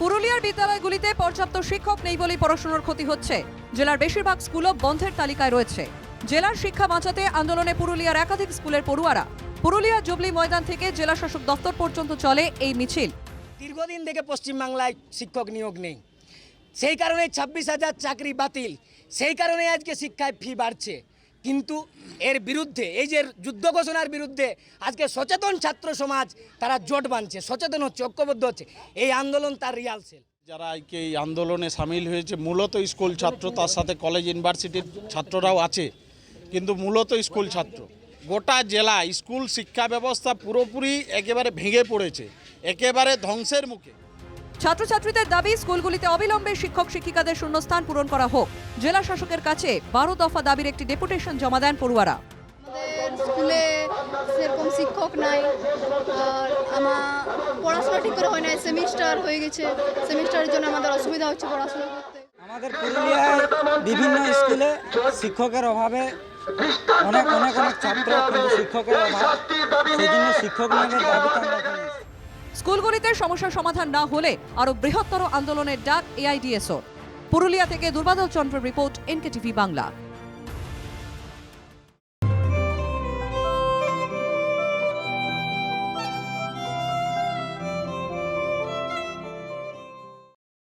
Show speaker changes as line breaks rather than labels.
পুরুলিয়ার বিদ্যালয়গুলিতে পর্যাপ্ত শিক্ষক নেই বলেই পড়াশোনার ক্ষতি হচ্ছে। জেলার বেশিরভাগ স্কুলও বন্ধের তালিকায় রয়েছে। জেলার শিক্ষা বাঁচাতে আন্দোলনে পুরুলিয়ার একাধিক স্কুলের পড়ুয়ারা। পুরুলিয়া জুবলি ময়দান থেকে জেলা শাসক দপ্তর পর্যন্ত চলে এই মিছিল।
দীর্ঘদিন থেকে পশ্চিমবাংলায় শিক্ষক নিয়োগ নেই। সেই কারণে ছাব্বিশ হাজার চাকরি বাতিল। সেই কারণে আজকে শিক্ষায় ফি বাড়ছে। কিন্তু এর বিরুদ্ধে, এই যে যুদ্ধ ঘোষণার বিরুদ্ধে আজকে সচেতন ছাত্র সমাজ তারা জোট বাঁধছে সচেতন হচ্ছে, ঐক্যবদ্ধ হচ্ছে। এই আন্দোলন তার রিয়ালসেল
যারা আজকে এই আন্দোলনে সামিল হয়েছে, মূলত স্কুল ছাত্র, তার সাথে কলেজ, ইউনিভার্সিটির ছাত্ররাও আছে, কিন্তু মূলত স্কুল ছাত্র। গোটা জেলা স্কুল শিক্ষা ব্যবস্থা পুরোপুরি একেবারে ভেঙে পড়েছে, একেবারে ধ্বংসের মুখে।
ছাত্রছাত্রীদের দাবি স্কুলগুলিতে অবিলম্বে শিক্ষক শিক্ষিকাদের শূন্যস্থান পূরণ করা হোক। জেলা শাসকের কাছে বারো দফা দাবির একটি ডেপুটেশন জমা দেন পড়ুয়ারা।
স্কুলে সেরকম শিক্ষক নাই। আর আমার পড়াশোনা ঠিক করে হয় না সেমিস্টার হয়ে গেছে। সেমিস্টারের জন্য আমাদের অসুবিধা হচ্ছে পড়াশোনা করতে।
আমাদের পুরুলিয়ায় বিভিন্ন স্কুলে শিক্ষকের অভাবে অনেক অনেক অনেক ছাত্র শিক্ষকের অভাব। সেই জন্য শিক্ষক নিয়োগের এসেছি।
স্কুলগুলিতে সমস্যার সমাধান না হলে আরও বৃহত্তর আন্দোলনের ডাক এআইডিএসও। পুরুলিয়া থেকে দুর্বাদল চন্দ্রের রিপোর্ট, এনকেটিভি বাংলা।